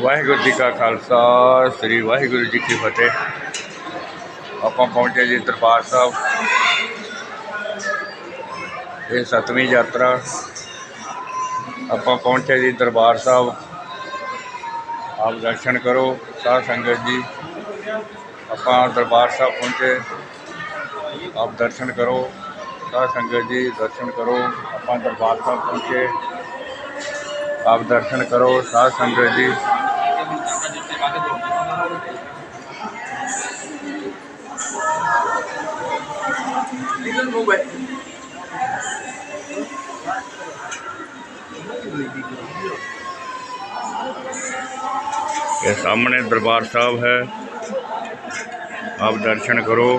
ਵਾਹਿਗੁਰੂ ਜੀ ਕਾ ਖਾਲਸਾ, ਸ੍ਰੀ ਵਾਹਿਗੁਰੂ ਜੀ ਕੀ ਫਤਿਹ। ਆਪਾਂ ਪਹੁੰਚੇ ਜੀ ਦਰਬਾਰ ਸਾਹਿਬ। ਇਹ ਸਤਵੀਂ ਯਾਤਰਾ। ਆਪਾਂ ਪਹੁੰਚੇ ਜੀ ਦਰਬਾਰ ਸਾਹਿਬ। ਆਪ ਦਰਸ਼ਨ ਕਰੋ, ਸਾਧ ਸੰਗਤ ਜੀ। ਆਪਾਂ ਦਰਬਾਰ ਸਾਹਿਬ ਪਹੁੰਚੇ। ਆਪ ਦਰਸ਼ਨ ਕਰੋ, ਸਾਧ ਸੰਗਤ ਜੀ, ਦਰਸ਼ਨ ਕਰੋ। ਆਪਾਂ ਦਰਬਾਰ ਸਾਹਿਬ ਪਹੁੰਚੇ। आप दर्शन करो सात संगत जी। ये सामने दरबार साहब है। आप दर्शन करो।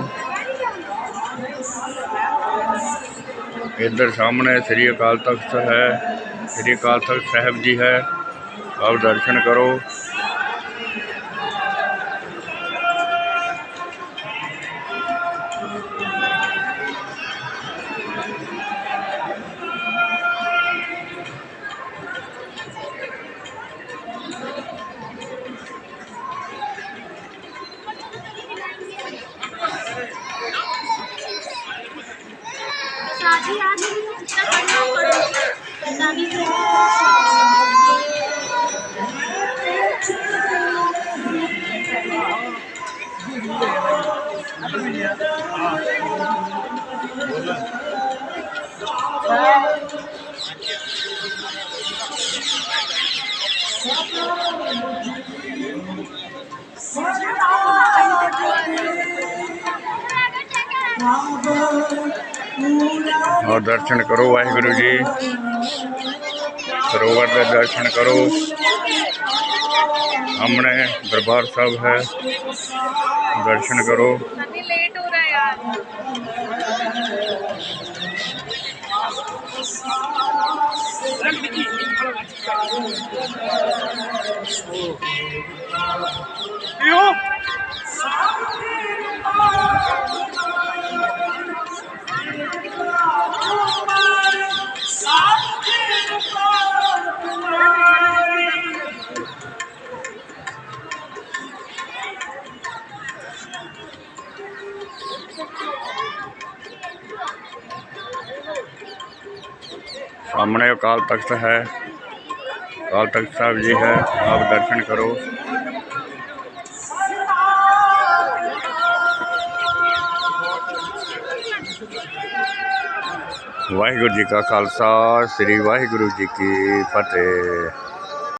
इधर सामने श्री अकाल तख्त है। श्री अकाल तख्त साहब जी है आप दर्शन करो। Mama, और दर्शन करो वाहिगुरु जी। सरोवर के दर्शन करो। सामने दरबार साहब है दर्शन करो। अभी लेट हो रहा है यार। सामने अकाल तख्त है। अकाल तख्त साहब जी है, आप दर्शन करो। वाहिगुरु जी का खालसा, श्री वाहिगुरु जी की फतेह।